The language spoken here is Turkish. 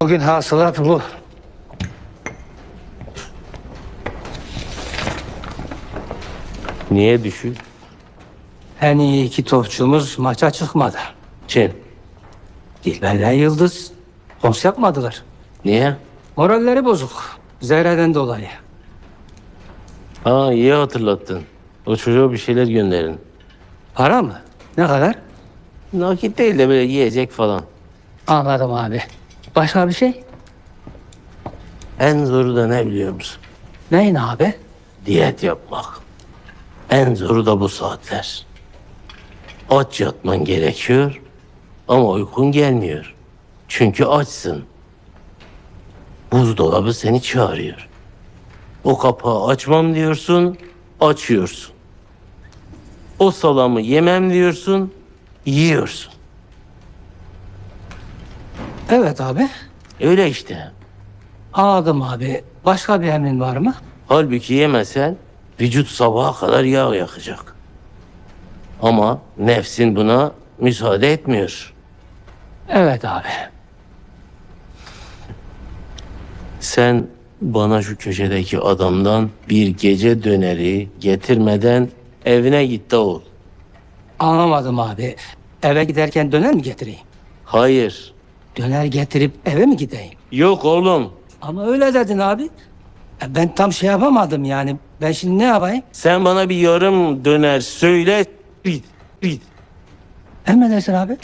Bugün hasılat bu. Niye düşük? En iyi iki topçumuz maça çıkmadı. Kim? Dilber'le Yıldız kons yapmadılar. Niye? Moralleri bozuk. Zehre'den dolayı. Aa iyi hatırlattın. O çocuğa bir şeyler gönderin. Para mı? Ne kadar? Nakit değil de böyle yiyecek falan. Anladım abi. Başka bir şey? En zoru da ne biliyor musun? Neyin abi? Diyet yapmak. En zoru da bu saatler. Aç yatman gerekiyor ama uykun gelmiyor. Çünkü açsın. Buzdolabı seni çağırıyor. O kapağı açmam diyorsun, açıyorsun. O salamı yemem diyorsun, yiyorsun. Evet abi. Öyle işte. Anladım abi. Başka bir emrin var mı? Halbuki yemesen vücut sabaha kadar yağ yakacak. Ama nefsin buna müsaade etmiyor. Evet abi. Sen bana şu köşedeki adamdan bir gece döneri getirmeden evine git de ol. Anlamadım abi. Eve giderken döner mi getireyim? Hayır. Döner getirip eve mi gideyim? Yok oğlum. Ama öyle dedin abi. E, Ben tam şey yapamadım yani. Ben şimdi ne yapayım? Sen bana bir yarım döner söyle. Git, git. Emredersin abi.